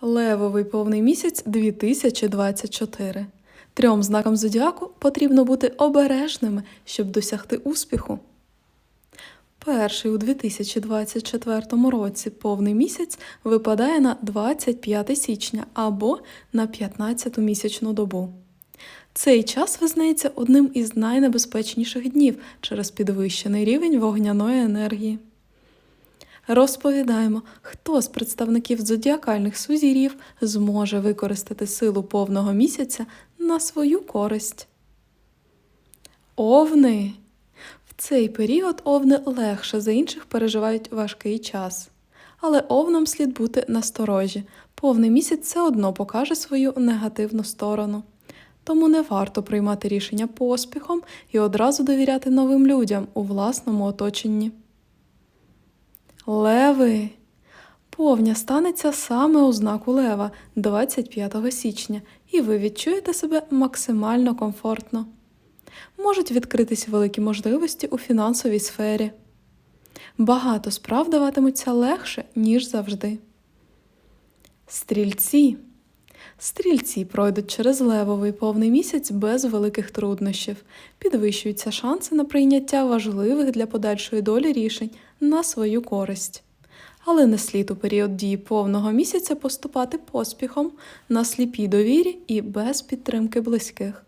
Левовий повний місяць 2024. Трьом знакам зодіаку потрібно бути обережними, щоб досягти успіху. Перший у 2024 році повний місяць випадає на 25 січня або на 15 місячну добу. Цей час визнається одним із найнебезпечніших днів через підвищений рівень вогняної енергії. Розповідаємо, хто з представників зодіакальних сузір'їв зможе використати силу повного місяця на свою користь. Овни. В цей період овни легше за інших переживають важкий час. Але овнам слід бути насторожі. Повний місяць все одно покаже свою негативну сторону. Тому не варто приймати рішення поспіхом і одразу довіряти новим людям у власному оточенні. Леви. Повня станеться саме у знаку Лева 25 січня, і ви відчуєте себе максимально комфортно. Можуть відкритись великі можливості у фінансовій сфері. Багато справ даватимуться легше, ніж завжди. Стрільці. Стрільці пройдуть через левовий повний місяць без великих труднощів. Підвищуються шанси на прийняття важливих для подальшої долі рішень на свою користь. Але не слід у період дії повного місяця поступати поспіхом на сліпій довірі і без підтримки близьких.